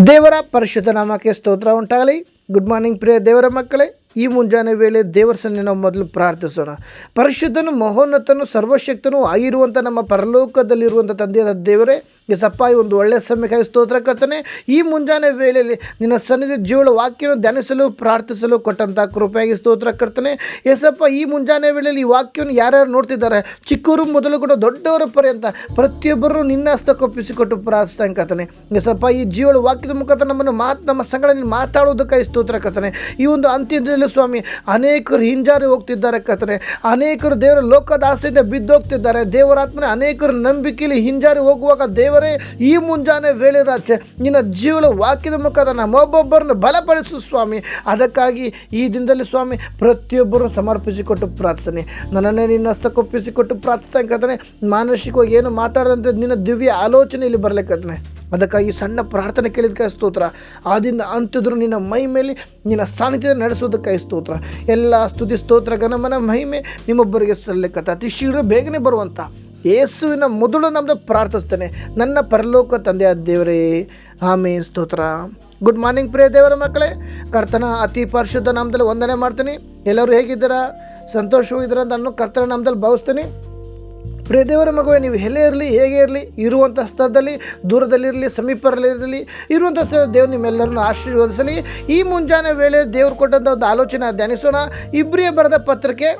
ದೇವರ ಪರಿಶುದ್ಧ ನಾಮಕ್ಕೆ ಸ್ತೋತ್ರ ಉಂಟಾಗಲಿ. ಗುಡ್ ಮಾರ್ನಿಂಗ್ ಪ್ರಿಯ ದೇವರ ಮಕ್ಕಳೇ. ಈ ಮುಂಜಾನೆ ವೇಳೆ ದೇವರ ಸನ್ನೆ ನಾವು ಮೊದಲು ಪ್ರಾರ್ಥಿಸೋಣ. ಪರಿಶುದ್ಧನು, ಮಹೋನ್ನತನು, ಸರ್ವಶಕ್ತನು ಆಗಿರುವಂಥ ನಮ್ಮ ಪರಲೋಕದಲ್ಲಿರುವಂಥ ತಂದೆಯಾದ ದೇವರೇ ಈ ಈ ಒಂದು ಒಳ್ಳೆಯ ಸಮಯಕ್ಕಾಗಿ ಸ್ತೋತ್ರ ಕರ್ತನೆ, ಈ ಮುಂಜಾನೆ ವೇಳೆಯಲ್ಲಿ ನಿನ್ನ ಸನ್ನಿಧಿ ಜೀವಳ ವಾಕ್ಯವನ್ನು ಧ್ಯಾನಿಸಲು, ಪ್ರಾರ್ಥಿಸಲು ಕೊಟ್ಟಂಥ ಕೃಪೆಯಾಗಿ ಸ್ತೋತ್ರ ಕರ್ತನೆ. ಎಸಪ್ಪ ಈ ಮುಂಜಾನೆ ವೇಳೆಯಲ್ಲಿ ಈ ವಾಕ್ಯವನ್ನು ಯಾರ್ಯಾರು ನೋಡ್ತಿದ್ದಾರೆ? ಚಿಕ್ಕವರು ಕೂಡ ದೊಡ್ಡವರ ಪರ್ಯಂತ ಪ್ರತಿಯೊಬ್ಬರು ನಿನ್ನ ಹಸ್ತಕ್ಕೊಪ್ಪಿಸಿಕೊಟ್ಟು ಪ್ರಾರ್ಥಿಸ್ತಾ ಕರ್ತನೆ. ಎಸಪ್ಪ ಈ ಜೀವಳ ವಾಕ್ಯದ ಮುಖಾಂತರ ನಮ್ಮನ್ನು ಮಾತು ನಮ್ಮ ಸಂಗಡ ಮಾತಾಡೋದಕ್ಕಾಗಿ ಸ್ತೋತ್ರ ಕರ್ತನೆ. ಈ ಒಂದು ಅಂತ್ಯದಲ್ಲಿ ಸ್ವಾಮಿ ಅನೇಕರು ಹಿಂಜಾರಿ ಹೋಗ್ತಿದ್ದಾರೆ ಕತ್ರೆ ಅನೇಕರು ದೇವರ ಲೋಕದಾಸೆಯಿಂದ ಬಿದ್ದೋಗ್ತಿದ್ದಾರೆ. ದೇವರಾತ್ಮನೆ ಅನೇಕರು ನಂಬಿಕೆಯಲ್ಲಿ ಹಿಂಜಾರಿ ಹೋಗುವಾಗ ದೇವರೇ, ಈ ಮುಂಜಾನೆ ವೇಳೆ ರಾಚೆ ನಿನ್ನ ಜೀವನ ವಾಕ್ಯದ ಮುಖದ ನಮ್ಮ ಒಬ್ಬೊಬ್ಬರನ್ನು ಬಲಪಡಿಸು ಸ್ವಾಮಿ. ಅದಕ್ಕಾಗಿ ಈ ದಿನದಲ್ಲಿ ಸ್ವಾಮಿ ಪ್ರತಿಯೊಬ್ಬರು ಸಮರ್ಪಿಸಿಕೊಟ್ಟು ಪ್ರಾರ್ಥನೆ. ನನ್ನನ್ನೇ ನಿನ್ನ ಹಸ್ತಕ್ಕೊಪ್ಪಿಸಿಕೊಟ್ಟು ಪ್ರಾರ್ಥಿಸ್ತಾ ಕರ್ತನೆ. ಮಾನಸಿಕವಾಗಿ ಏನು ಮಾತಾಡದಂತೆ ನಿನ್ನ ದಿವ್ಯ ಆಲೋಚನೆ ಇಲ್ಲಿ ಬರಲಿಕ್ಕತ್ತನೆ ಅದಕ್ಕಾಗಿ ಸಣ್ಣ ಪ್ರಾರ್ಥನೆ ಕೇಳಿದಕ್ಕೆ ಸ್ತೋತ್ರ. ಆದಿಂದ ಅಂತಿದ್ರು ನಿನ್ನ ಮೈ ಮೇಲೆ ನಿನ್ನ ಸಾನ್ನಿಧ್ಯ ನಡೆಸೋದಕ್ಕಾಗಿ ಸ್ತೋತ್ರ. ಎಲ್ಲ ಸ್ತುತಿ ಸ್ತೋತ್ರ ಗಣಮನ ಮಹಿಮೆ ನಿಮ್ಮೊಬ್ಬರಿಗೆ ಸಲ್ಲಕ್ಕತ್ತ ಅತಿ ಶೀಘ್ರ ಬೇಗನೆ ಬರುವಂಥ ಯೇಸುವಿನ ಮೊದಲು ನಮ್ಮದು ಪ್ರಾರ್ಥಿಸ್ತೇನೆ. ನನ್ನ ಪರಲೋಕ ತಂದೆಯ ದೇವರೇ ಆಮೇ ಸ್ತೋತ್ರ. ಗುಡ್ ಮಾರ್ನಿಂಗ್ ಪ್ರಿಯ ದೇವರ ಮಕ್ಕಳೇ. ಕರ್ತನ ಅತಿ ಪರಿಶುದ್ಧ ನಾಮದಲ್ಲಿ ವಂದನೆ ಮಾಡ್ತೀನಿ. ಎಲ್ಲರೂ ಹೇಗಿದ್ದೀರಾ? ಸಂತೋಷವಾಗಿದ್ದೀರಾ ಅಂತ ನಾನು ಕರ್ತನ ನಾಮದಲ್ಲಿ ಭಾವಿಸ್ತೀನಿ. ಪ್ರಿಯ ದೇವರ ಮಗುವೆ, ನೀವು ಎಲ್ಲೇ ಇರಲಿ, ಹೇಗೆ ಇರಲಿ, ಇರುವಂಥ ಸ್ಥಳದಲ್ಲಿ, ದೂರದಲ್ಲಿರಲಿ ಸಮೀಪದಲ್ಲಿರಲಿ ಇರುವಂಥ ಸ್ಥಳ ದೇವ್ರು ನಿಮ್ಮೆಲ್ಲರನ್ನು ಆಶೀರ್ವದಿಸಲಿ. ಈ ಮುಂಜಾನೆ ವೇಳೆ ದೇವ್ರು ಕೊಟ್ಟಂಥ ಒಂದು ಆಲೋಚನೆ ಧ್ಯಾನಿಸೋಣ. ಇಬ್ರಿಯ ಬರೆದ ಪತ್ರಕ್ಕೆ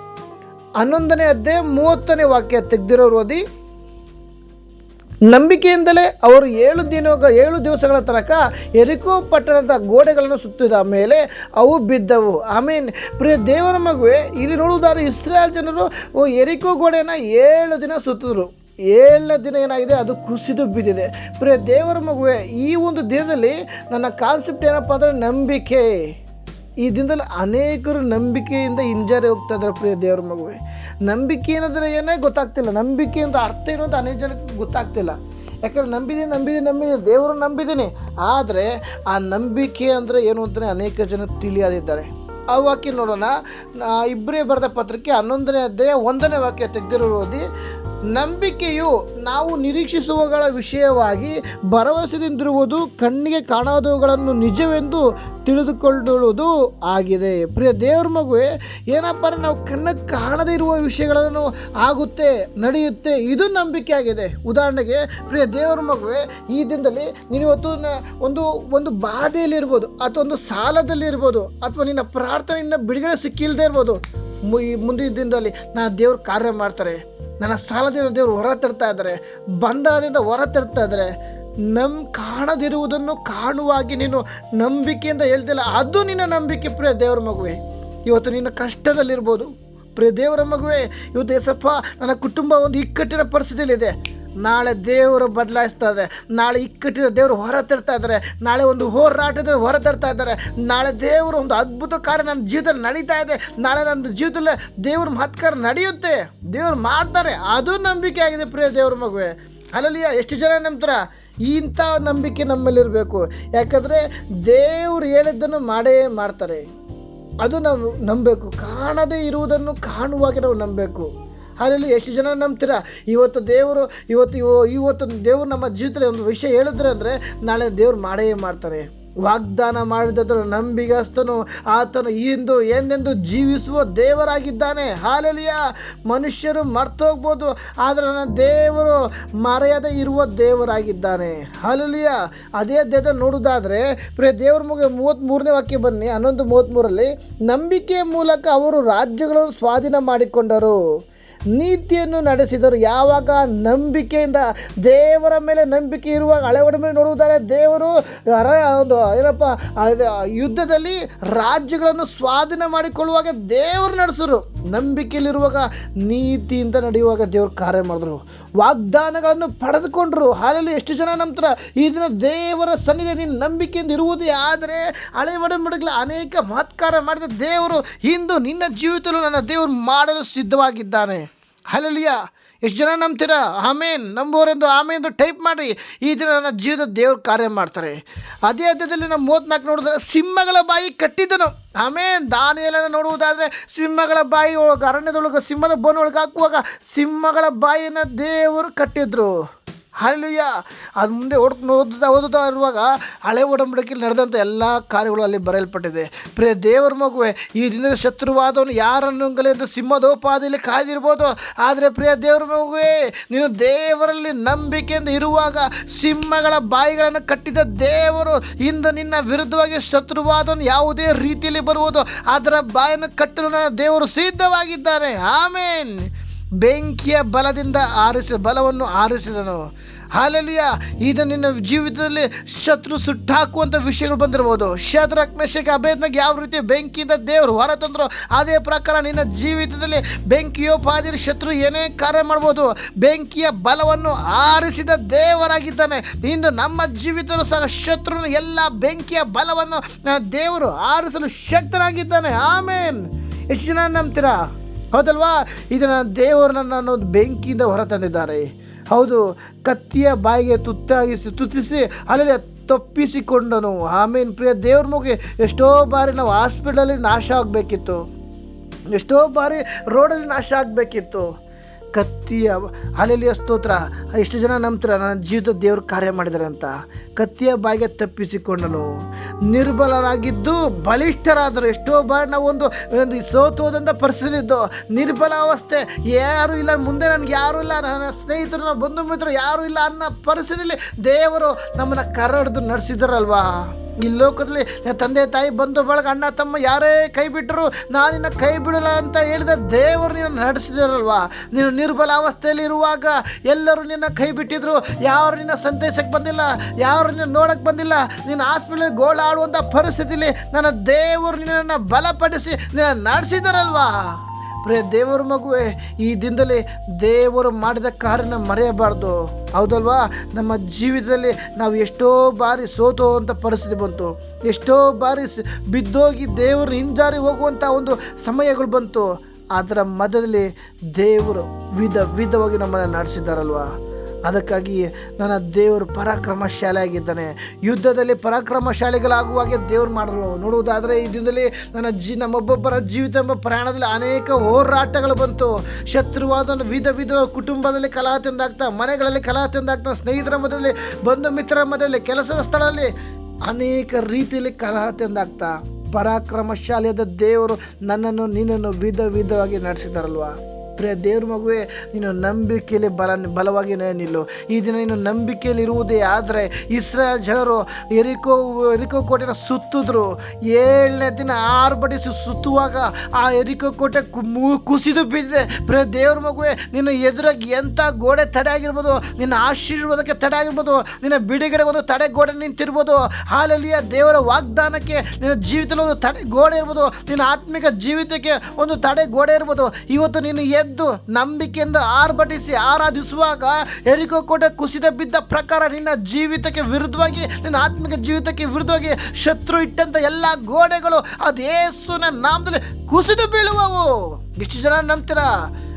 ಹನ್ನೊಂದನೇ ಅಧ್ಯಾಯ ಮೂವತ್ತನೇ ವಾಕ್ಯ ತೆಗೆದಿರೋರು ಓದಿ. ನಂಬಿಕೆಯಿಂದಲೇ ಅವರು ಏಳು ದಿನ ಏಳು ದಿವಸಗಳ ತನಕ ಎರಿಕೋ ಪಟ್ಟಣದ ಗೋಡೆಗಳನ್ನು ಸುತ್ತಿದ ಮೇಲೆ ಅವು ಬಿದ್ದವು. ಆಮೇಲೆ ಪ್ರಿಯ ದೇವರ ಮಗುವೆ, ಇಲ್ಲಿ ನೋಡುವುದಾದ್ರೆ ಇಸ್ರೇಲ್ ಜನರು ಎರಿಕೋ ಗೋಡೆಯನ್ನು ಏಳು ದಿನ ಸುತ್ತಿದ್ರು. ಏಳನೇ ದಿನ ಏನಾಗಿದೆ? ಅದು ಕುಸಿದು ಬಿದ್ದಿದೆ. ಪ್ರಿಯ ದೇವರ ಮಗುವೆ, ಈ ಒಂದು ದಿನದಲ್ಲಿ ನನ್ನ ಕಾನ್ಸೆಪ್ಟ್ ಏನಪ್ಪ ಅಂದರೆ ನಂಬಿಕೆ. ಈ ದಿನದಲ್ಲಿ ಅನೇಕರು ನಂಬಿಕೆಯಿಂದ ಹಿಂಜಾರಿ ಹೋಗ್ತಾ ಇದ್ದಾರೆ ಪ್ರಿಯ ದೇವರ ಮಗುವೆ. ನಂಬಿಕೆ ಏನಂದ್ರೆ ಏನೇ ಗೊತ್ತಾಗ್ತಿಲ್ಲ. ನಂಬಿಕೆ ಅಂತ ಅರ್ಥ ಏನು ಅಂತ ಅನೇಕ ಜನಕ್ಕೆ ಗೊತ್ತಾಗ್ತಿಲ್ಲ. ಯಾಕಂದ್ರೆ ನಂಬಿದ್ದೀನಿ ನಂಬಿದ್ದೀನಿ ನಂಬಿದ್ದೀನಿ, ದೇವರು ನಂಬಿದ್ದೀನಿ. ಆದರೆ ಆ ನಂಬಿಕೆ ಅಂದರೆ ಏನು ಅಂತಲೇ ಅನೇಕ ಜನ ತಿಳಿಯದಿದ್ದಾರೆ. ಆ ವಾಕ್ಯ ನೋಡೋಣ. ಇಬ್ಬರೇ ಬರೆದ ಪತ್ರಕ್ಕೆ ಹನ್ನೊಂದನೇ ಅಧ್ಯಾಯ ಒಂದನೇ ವಾಕ್ಯ ತೆಗೆದಿರೋ ಓದಿ ನಂಬಿಕೆಯು ನಾವು ನಿರೀಕ್ಷಿಸುವಗಳ ವಿಷಯವಾಗಿ ಭರವಸೆದಿಂದಿರುವುದು, ಕಣ್ಣಿಗೆ ಕಾಣದವುಗಳನ್ನು ನಿಜವೆಂದು ತಿಳಿದುಕೊಳ್ಳುವುದು ಆಗಿದೆ. ಪ್ರಿಯ ದೇವ್ರ ಮಗುವೆ, ಏನಪ್ಪ, ನಾವು ಕಣ್ಣಿಗೆ ಕಾಣದೇ ಇರುವ ವಿಷಯಗಳನ್ನು ಆಗುತ್ತೆ, ನಡೆಯುತ್ತೆ, ಇದು ನಂಬಿಕೆ ಆಗಿದೆ ಉದಾಹರಣೆಗೆ, ಪ್ರಿಯ ದೇವ್ರ ಮಗುವೆ, ಈ ದಿನದಲ್ಲಿ ನೀನು ಇವತ್ತು ಒಂದು ಒಂದು ಬಾಧೆಯಲ್ಲಿರ್ಬೋದು, ಅಥವಾ ಒಂದು ಸಾಲದಲ್ಲಿರ್ಬೋದು, ಅಥವಾ ನಿನ್ನ ಪ್ರಾರ್ಥನೆಯಿಂದ ಬಿಡುಗಡೆ ಸಿಕ್ಕಿಲ್ಲದೆ ಇರ್ಬೋದು. ಮುಂದಿನ ದಿನದಲ್ಲಿ ನಾ ದೇವ್ರ ಕಾರ್ಯ ಮಾಡ್ತಾರೆ. ನನ್ನ ಸಾಲದಿಂದ ದೇವರು ಹೊರ ತರ್ತಾ ಇದ್ದಾರೆ ಬಂಧನದಿಂದ ಹೊರ ತರ್ತಾ ಇದ್ದಾರೆ. ನಮ್ ಕಾಣದಿರುವುದನ್ನು ಕಾಣುವಾಗಿ ನೀನು ನಂಬಿಕೆಯಿಂದ ಹೇಳ್ತಿಲ್ಲ. ಅದು ನಿನ್ನ ನಂಬಿಕೆ ಪ್ರಿಯ ದೇವರ ಮಗುವೆ. ಇವತ್ತು ನಿನ್ನ ಕಷ್ಟದಲ್ಲಿರ್ಬೋದು. ಪ್ರಿಯ ದೇವರ ಮಗುವೆ, ಇವತ್ತು ಎಸಪ್ಪ, ನನ್ನ ಕುಟುಂಬ ಒಂದು ಇಕ್ಕಟ್ಟಿನ ಪರಿಸ್ಥಿತಿಯಲ್ಲಿದೆ. ನಾಳೆ ದೇವರು ಬದಲಾಯಿಸ್ತಾ ಇದೆ ನಾಳೆ ಇಕ್ಕಟ್ಟಿನ ದೇವರು ಹೊರ ತರ್ತಾ ಇದ್ದಾರೆ. ನಾಳೆ ಒಂದು ಹೋರಾಟದ ಹೊರತರ್ತಾ ಇದ್ದಾರೆ. ನಾಳೆ ದೇವರು ಒಂದು ಅದ್ಭುತ ಕಾರ್ಯ ನನ್ನ ಜೀವಿತದಲ್ಲಿ ನಡೀತಾ ಇದೆ. ನಾಳೆ ನನ್ನ ಜೀವಿತದಲ್ಲಿ ದೇವ್ರ ಮಹತ್ಕಾರ ನಡೆಯುತ್ತೆ. ದೇವ್ರು ಮಾಡ್ತಾರೆ. ಅದು ನಂಬಿಕೆ ಆಗಿದೆ ಪ್ರಿಯ ದೇವ್ರ ಮಗುವೆ. ಅಲ್ಲಲ್ಲಿಯ ಎಷ್ಟು ಜನ ನಂಬ್ತಾರ? ಇಂಥ ನಂಬಿಕೆ ನಮ್ಮಲ್ಲಿರಬೇಕು. ಯಾಕಂದರೆ ದೇವ್ರು ಹೇಳಿದ್ದನ್ನು ಮಾಡೇ ಮಾಡ್ತಾರೆ. ಅದು ನಾವು ನಂಬಬೇಕು. ಕಾಣದೇ ಇರುವುದನ್ನು ಕಾಣುವಾಗೆ ನಾವು ನಂಬಬೇಕು. ಅಲ್ಲಿ ಎಷ್ಟು ಜನ ನಂಬ್ತೀರಾ? ಇವತ್ತು ದೇವರು, ಇವತ್ತು ಇವ- ಇವತ್ತು ದೇವರು ನಮ್ಮ ಜೀವಿತದಲ್ಲಿ ಒಂದು ವಿಷಯ ಹೇಳಿದ್ರೆ ಅಂದರೆ, ನಾಳೆ ದೇವ್ರು ಮಾಡೇ ಮಾಡ್ತಾರೆ. ವಾಗ್ದಾನ ಮಾಡಿದ್ರು ನಂಬಿಗಸ್ತನು. ಆತನು ಇಂದು ಎಂದೆಂದು ಜೀವಿಸುವ ದೇವರಾಗಿದ್ದಾನೆ. ಹಾಲೆಲಿಯ ಮನುಷ್ಯರು ಮರ್ತೋಗ್ಬೋದು ಆದರೆ ನನ್ನ ದೇವರು ಮರೆಯದೆ ಇರುವ ದೇವರಾಗಿದ್ದಾನೆ. ಹಾಲೆಲಿಯ ಅದೇ ದೇವ ನೋಡೋದಾದರೆ ಪ್ರಿಯ ದೇವರ ಮುಗ ಮೂವತ್ತ್ಮೂರನೇ ವಾಕ್ಯ ಬನ್ನಿ. ಹನ್ನೊಂದು ಮೂವತ್ತ್ಮೂರಲ್ಲಿ ನಂಬಿಕೆಯ ಮೂಲಕ ಅವರು ರಾಜ್ಯಗಳನ್ನು ಸ್ವಾಧೀನ ಮಾಡಿಕೊಂಡರು. ನೀತಿಯನ್ನು ನಡೆಸಿದರು. ಯಾವಾಗ ನಂಬಿಕೆಯಿಂದ ದೇವರ ಮೇಲೆ ನಂಬಿಕೆ ಇರುವಾಗ ಹಳೆವಡ ಮೇಲೆ ನೋಡುವುದಾದರೆ ದೇವರು ಒಂದು ಏನಪ್ಪ ಯುದ್ಧದಲ್ಲಿ ರಾಜ್ಯಗಳನ್ನು ಸ್ವಾಧೀನ ಮಾಡಿಕೊಳ್ಳುವಾಗ ದೇವರು ನಡೆಸಿದ್ರು. ನಂಬಿಕೆಯಲ್ಲಿರುವಾಗ ನೀತಿಯಿಂದ ನಡೆಯುವಾಗ ದೇವರು ಕಾರ್ಯ ಮಾಡಿದ್ರು. ವಾಗ್ದಾನಗಳನ್ನು ಪಡೆದುಕೊಂಡರು. ಹಾಲಲ್ಲಿ ಎಷ್ಟು ಜನ ನಂತರ ಈ ದಿನ ದೇವರ ಸನ್ನಿಧಿ ನಿನ್ನ ನಂಬಿಕೆಯಿಂದ ಇರುವುದೇ? ಆದರೆ ಹಳೆ ಒಡಂಬಡಿಗಳ ಅನೇಕ ಮಹತ್ಕಾರ ಮಾಡಿದ ದೇವರು ಇಂದು ನಿನ್ನ ಜೀವಿತಲು ನನ್ನ ದೇವರು ಮಾಡಲು ಸಿದ್ಧವಾಗಿದ್ದಾನೆ. ಹಲಲಿಯ ಎಷ್ಟು ಜನ ನಂಬ್ತೀರಾ? ಆಮೇನ್. ನಂಬೋರೆಂದು ಆಮೇಂದು ಟೈಪ್ ಮಾಡಿ ಈ ದಿನ ನನ್ನ ಜೀವನದ ದೇವ್ರ ಕಾರ್ಯ ಮಾಡ್ತಾರೆ. ಅದೇ ಅಧ್ಯದಲ್ಲಿ ನಾವು ಮೂವತ್ನಾಲ್ಕು ನೋಡಿದ್ರೆ ಸಿಂಹಗಳ ಬಾಯಿ ಕಟ್ಟಿದ್ದನು. ಆಮೇನ್. ದಾನಿಯಲನ್ನು ನೋಡುವುದಾದರೆ ಸಿಂಹಗಳ ಬಾಯಿ ಒಳಗೆ ಅರಣ್ಯದೊಳಗೆ, ಸಿಂಹದ ಬೋನ್ ಒಳಗೆ ಹಾಕುವಾಗ ಸಿಂಹಗಳ ಬಾಯಿನ ದೇವರು ಕಟ್ಟಿದ್ರು. ಹಾಲೆಲೂಯ ಅದು ಮುಂದೆ ಓಡ್ಕೊಂಡು ಓದುತ್ತಾ ಓದುತ್ತಾ ಇರುವಾಗ ಹಳೆ ಒಡಂಬಡಿಕೆಯಲ್ಲಿ ನಡೆದಂಥ ಎಲ್ಲ ಕಾರ್ಯಗಳು ಅಲ್ಲಿ ಬರೆಯಲ್ಪಟ್ಟಿದೆ. ಪ್ರಿಯ ದೇವರ ಮಗುವೆ, ಈ ದಿನದ ಶತ್ರುವಾದವನು ಯಾರನ್ನು ಅಂತ ಸಿಂಹದೋಪಾದಿಯಲ್ಲಿ ಕಾದಿರ್ಬೋದು. ಆದರೆ ಪ್ರಿಯ ದೇವರ ಮಗುವೆ, ನೀನು ದೇವರಲ್ಲಿ ನಂಬಿಕೆಯಿಂದ ಇರುವಾಗ ಸಿಂಹಗಳ ಬಾಯಿಗಳನ್ನು ಕಟ್ಟಿದ ದೇವರು ಇಂದು ನಿನ್ನ ವಿರುದ್ಧವಾಗಿ ಶತ್ರುವಾದವನು ಯಾವುದೇ ರೀತಿಯಲ್ಲಿ ಬರುವುದು, ಅದರ ಬಾಯನ್ನು ಕಟ್ಟಲು ನನ್ನ ದೇವರು ಸಿದ್ಧವಾಗಿದ್ದಾನೆ. ಆಮೇನ್. ಬೆಂಕಿಯ ಬಲದಿಂದ ಆರಿಸಿ ಬಲವನ್ನು ಆರಿಸಿದನು. ಹಾಲೆಲಿಯ ಇದು ನಿನ್ನ ಜೀವಿತದಲ್ಲಿ ಶತ್ರು ಸುಟ್ಟಾಕುವಂಥ ವಿಷಯಗಳು ಬಂದಿರ್ಬೋದು ಶದ್ರಕ್, ಮೆಷಕ್ ಅಭೇದನಾಗ ಯಾವ ರೀತಿ ಬೆಂಕಿಯಿಂದ ದೇವರು ಹೊರತಂದ್ರೋ ಅದೇ ಪ್ರಕಾರ ನಿನ್ನ ಜೀವಿತದಲ್ಲಿ ಬೆಂಕಿಯೋಪಾದಿರಿ ಶತ್ರು ಏನೇ ಕಾರ್ಯ ಮಾಡ್ಬೋದು, ಬೆಂಕಿಯ ಬಲವನ್ನು ಆರಿಸಿದ ದೇವರಾಗಿದ್ದಾನೆ. ಇಂದು ನಮ್ಮ ಜೀವಿತ ಸಹ ಶತ್ರುನ ಎಲ್ಲ ಬೆಂಕಿಯ ಬಲವನ್ನು ದೇವರು ಆರಿಸಲು ಶಕ್ತನಾಗಿದ್ದಾನೆ. ಆಮೇನ್. ಎಷ್ಟು ಜನ ನಂಬ್ತೀರಾ? ಹೌದಲ್ವಾ? ಇದನ್ನು ದೇವರು ನನ್ನನ್ನು ಬೆಂಕಿಯಿಂದ ಹೊರತಂದಿದ್ದಾರೆ ಹೌದು, ಕತ್ತಿಯ ಬಾಯಿಗೆ ತುತ್ತಾಗಿಸಿ, ತುತ್ತಿಸಿ, ಅಲ್ಲದೆ ತಪ್ಪಿಸಿಕೊಂಡನು. ಆಮೇಲೆ ಪ್ರಿಯ ದೇವ್ರ ಮುಗಿ ಎಷ್ಟೋ ಬಾರಿ ನಾವು ಹಾಸ್ಪಿಟಲಲ್ಲಿ ನಾಶ ಆಗಬೇಕಿತ್ತು. ಎಷ್ಟೋ ಬಾರಿ ರೋಡಲ್ಲಿ ನಾಶ ಆಗಬೇಕಿತ್ತು. ಕತ್ತಿಯ ಅಲೆಲಿಯ ಸ್ತೋತ್ರ. ಎಷ್ಟು ಜನ ನಂಬ್ತಾರೆ? ನನ್ನ ಜೀವಿತ ದೇವರು ಕಾರ್ಯ ಮಾಡಿದ್ದಾರೆ ಅಂತ. ಕತ್ತಿಯ ಬಾಯಿಗೆ ತಪ್ಪಿಸಿಕೊಂಡನು. ನಿರ್ಬಲರಾಗಿದ್ದು ಬಲಿಷ್ಠರಾದರು. ಎಷ್ಟೋ ಬಾರಿ ನಾವು ಒಂದು ಒಂದು ಸೋತೋದಂಥ ಪರಿಸ್ಥಿತಿ ಇದ್ದು ನಿರ್ಬಲ ಅವಸ್ಥೆ. ಯಾರು ಇಲ್ಲ, ಮುಂದೆ ನನಗೆ ಯಾರು ಇಲ್ಲ, ನನ್ನ ಸ್ನೇಹಿತರು, ನನ್ನ ಬಂಧು ಮಿತ್ರರು ಯಾರೂ ಇಲ್ಲ ಅನ್ನೋ ಪರಿಸ್ಥಿತಿಯಲ್ಲಿ ದೇವರು ನಮ್ಮನ್ನು ಕರಡ್ದು ನಡೆಸಿದಾರಲ್ವಾ? ಈ ಲೋಕದಲ್ಲಿ ತಂದೆ ತಾಯಿ ಬಂಧು ಬಳಗ ಅಣ್ಣ ತಮ್ಮ ಯಾರೇ ಕೈ ಬಿಟ್ಟರು, ನಾನು ನಿನ್ನ ಕೈ ಬಿಡಲ್ಲ ಅಂತ ಹೇಳಿದ ದೇವರು ನಿನ್ನ ನಡೆಸಿದಿರಲ್ವಾ? ನೀನು ನಿರ್ಬಲ ಅವಸ್ಥೆಯಲ್ಲಿ ಇರುವಾಗ ಎಲ್ಲರೂ ನಿನ್ನ ಕೈ ಬಿಟ್ಟಿದ್ರು, ಯಾರು ನಿನ್ನ ಸಂದೇಶಕ್ಕೆ ಬಂದಿಲ್ಲ, ಯಾರು ನಿನ್ನ ನೋಡಕ್ಕೆ ಬಂದಿಲ್ಲ, ನಿನ್ನ ಹಾಸ್ಪಿಟಲ್ ಗೋಳಾಡುವಂಥ ಪರಿಸ್ಥಿತಿಲಿ ನನ್ನ ದೇವರು ನಿನ್ನನ್ನು ಬಲಪಡಿಸಿ ನಿನ್ನ ನಡೆಸಿದಾರಲ್ವಾ? ಪ್ರಿಯ ದೇವರ ಮಗುವೆ, ಈ ದಿನದಲ್ಲಿ ದೇವರು ಮಾಡಿದ ಕಾರ್ಯನ ಮರೆಯಬಾರ್ದು. ಹೌದಲ್ವಾ? ನಮ್ಮ ಜೀವಿತದಲ್ಲಿ ನಾವು ಎಷ್ಟೋ ಬಾರಿ ಸೋತೋ ಅಂತ ಪರಿಸ್ಥಿತಿ ಬಂತು. ಎಷ್ಟೋ ಬಾರಿ ಬಿದ್ದೋಗಿ ದೇವರು ಹಿಂಜಾರಿ ಹೋಗುವಂಥ ಒಂದು ಸಮಯಗಳು ಬಂತು. ಅದರ ಮಧ್ಯದಲ್ಲಿ ದೇವರು ವಿಧ ವಿಧವಾಗಿ ನಮ್ಮನ್ನು ನಡೆಸಿದ್ದಾರಲ್ವಾ? ಅದಕ್ಕಾಗಿ ನನ್ನ ದೇವರು ಪರಾಕ್ರಮಶಾಲಿ ಆಗಿದ್ದಾನೆ ಯುದ್ಧದಲ್ಲಿ ಪರಾಕ್ರಮಶಾಲಿಗಳಾಗುವಾಗೆ ದೇವ್ರು ಮಾಡಿದ್ರು ನೋಡುವುದಾದರೆ ಈ ದಿನದಲ್ಲಿ ನನ್ನ ಜಿ ನಮ್ಮೊಬ್ಬೊಬ್ಬರ ಜೀವಿತ ಎಂಬ ಪ್ರಯಾಣದಲ್ಲಿ ಅನೇಕ ಹೋರಾಟಗಳು ಬಂತು. ಶತ್ರುವಾದ ವಿಧ ವಿಧ ಕುಟುಂಬದಲ್ಲಿ ಕಲಹ ತಿಂದಾಗ್ತಾ, ಮನೆಗಳಲ್ಲಿ ಕಲಹ ತಿಂದಾಗ್ತಾ, ಸ್ನೇಹಿತರ ಮಧ್ಯದಲ್ಲಿ, ಬಂಧು ಮಿತ್ರರ ಮಧ್ಯದಲ್ಲಿ, ಕೆಲಸದ ಸ್ಥಳದಲ್ಲಿ ಅನೇಕ ರೀತಿಯಲ್ಲಿ ಕಲಹ ತಿಂದಾಗ್ತಾ. ಪರಾಕ್ರಮಶಾಲಿಯಾದ ದೇವರು ನನ್ನನ್ನು, ನಿನ್ನನ್ನು ವಿಧ ವಿಧವಾಗಿ ನಡೆಸಿದಾರಲ್ವಾ? ಪ್ರಿಯ ದೇವ್ರ ಮಗುವೆ, ನೀನು ನಂಬಿಕೆಯಲ್ಲಿ ಬಲ, ಬಲವಾಗಿ ನಿಲ್ಲು. ಈ ದಿನ ನೀನು ನಂಬಿಕೆಯಲ್ಲಿ ಇರುವುದೇ ಆದರೆ ಇಸ್ರಾಯೇಲ್ ಜನರು ಎರಿಕೋ ಎರಿಕೋ ಕೋಟೆನ ಸುತ್ತಿದ್ರು. ಏಳನೇ ದಿನ ಆರ್ಭಟಿಸಿ ಸುತ್ತುವಾಗ ಆ ಎರಿಕೋ ಕೋಟೆ ಕುಸಿದು ಬಿದ್ದಿದೆ. ಪ್ರಿಯ ದೇವ್ರ ಮಗುವೆ, ನಿನ್ನ ಎದುರಾಗಿ ಎಂಥ ಗೋಡೆ ತಡೆ ಆಗಿರ್ಬೋದು, ನಿನ್ನ ಆಶೀರ್ವಾದಕ್ಕೆ ತಡೆ ಆಗಿರ್ಬೋದು, ನಿನ್ನ ಬಿಡುಗಡೆ ಒಂದು ತಡೆ ಗೋಡೆ ನಿಂತಿರ್ಬೋದು. ಹಾಲಲ್ಲಿಯ ದೇವರ ವಾಗ್ದಾನಕ್ಕೆ ನಿನ್ನ ಜೀವಿತದಲ್ಲಿ ಒಂದು ತಡೆ ಗೋಡೆ ಇರ್ಬೋದು, ನಿನ್ನ ಆತ್ಮಿಕ ಜೀವಿತಕ್ಕೆ ಒಂದು ತಡೆ ಗೋಡೆ ಇರ್ಬೋದು. ಇವತ್ತು ನೀನು ಎದ್ದು ನಂಬಿಕೆಯಿಂದ ಆರ್ಭಟಿಸಿ ಆರಾಧಿಸುವಾಗ ಎರಿಕೋ ಕೋಟೆ ಕುಸಿದ ಬಿದ್ದ ಪ್ರಕಾರ ನಿನ್ನ ಜೀವಿತಕ್ಕೆ ವಿರುದ್ಧವಾಗಿ, ನಿನ್ನ ಆತ್ಮಿಕ ಜೀವಿತಕ್ಕೆ ವಿರುದ್ಧವಾಗಿ ಶತ್ರು ಇಟ್ಟಂತ ಎಲ್ಲ ಗೋಡೆಗಳು ಅದು ನಾಮದಲ್ಲಿ ಕುಸಿದು ಬೀಳುವವು. ಇಷ್ಟು ಜನ ನಂಬ್ತೀರಾ?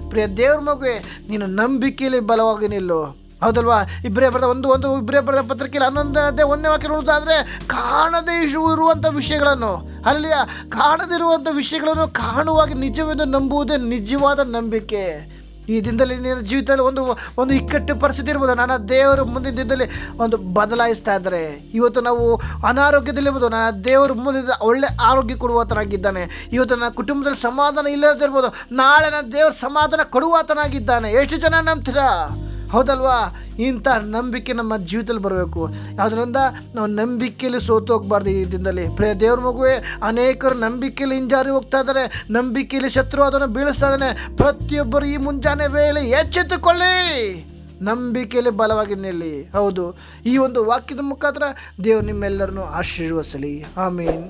ಪ್ರಿಯ ದೇವ್ರ ಮಗುವೆ, ನೀನು ನಂಬಿಕೆಯಲ್ಲಿ ಬಲವಾಗಿ ನಿಲ್ಲು. ಹೌದಲ್ವಾ? ಇಬ್ಬರೇ ಬರೆದ ಒಂದು ಒಂದು ಇಬ್ಬರೇ ಬರೆದ ಪತ್ರಿಕೆಯಲ್ಲಿ ಹನ್ನೊಂದನೇ ಒಂದನೇ ವಾಕ್ಯ ನೋಡೋದಾದ್ರೆ ಕಾಣದೇ ಇರು- ಇರುವಂಥ ವಿಷಯಗಳನ್ನು ಅಲ್ಲಿಯ ಕಾಣದಿರುವಂಥ ವಿಷಯಗಳನ್ನು ಕಾಣುವಾಗಿ ನಿಜವೆಂದು ನಂಬುವುದೇ ನಿಜವಾದ ನಂಬಿಕೆ. ಈ ದಿನದಲ್ಲಿ ನಿನ್ನ ಜೀವಿತದಲ್ಲಿ ಒಂದು ಒಂದು ಇಕ್ಕಟ್ಟು ಪರಿಸ್ಥಿತಿ ಇರ್ಬೋದು. ನನ್ನ ದೇವರು ಮುಂದಿನ ದಿನದಲ್ಲಿ ಒಂದು ಬದಲಾಯಿಸ್ತಾ ಇದ್ದಾರೆ. ಇವತ್ತು ನಾವು ಅನಾರೋಗ್ಯದಲ್ಲಿರ್ಬೋದು ನನ್ನ ದೇವರು ಮುಂದಿನ ಒಳ್ಳೆ ಆರೋಗ್ಯ ಕೊಡುವಾತನಾಗಿದ್ದಾನೆ. ಇವತ್ತು ನನ್ನ ಕುಟುಂಬದಲ್ಲಿ ಸಮಾಧಾನ ಇಲ್ಲದಿರ್ಬೋದು ನಾಳೆ ನನ್ನ ದೇವರು ಸಮಾಧಾನ ಕೊಡುವತನಾಗಿದ್ದಾನೆ. ಎಷ್ಟು ಜನ ನಂಬ್ತೀರಾ? ಹೌದಲ್ವಾ? ಇಂಥ ನಂಬಿಕೆ ನಮ್ಮ ಜೀವಿತದಲ್ಲಿ ಬರಬೇಕು. ಅದರಿಂದ ನಾವು ನಂಬಿಕೆಯಲ್ಲಿ ಸೋತು ಹೋಗ್ಬಾರ್ದು ಈ ದಿನದಲ್ಲಿ. ಪ್ರೇ ದೇವ್ರ ಮಗುವೆ, ಅನೇಕರು ನಂಬಿಕೆಯಲ್ಲಿ ಹಿಂಜಾರಿ ಹೋಗ್ತಾ ಇದ್ದಾರೆ. ನಂಬಿಕೆಯಲ್ಲಿ ಶತ್ರು ಅದನ್ನು ಬೀಳಿಸ್ತಾ ಇದ್ದಾನೆ. ಪ್ರತಿಯೊಬ್ಬರು ಈ ಮುಂಜಾನೆ ವೇಳೆ ಎಚ್ಚೆತ್ತುಕೊಳ್ಳಿ. ನಂಬಿಕೆಯಲ್ಲಿ ಬಲವಾಗಿ ನಿಲ್ಲಿ. ಹೌದು, ಈ ಒಂದು ವಾಕ್ಯದ ಮುಖಾಂತರ ದೇವರು ನಿಮ್ಮೆಲ್ಲರನ್ನು ಆಶೀರ್ವಸಲಿ ಆಮೀನ್.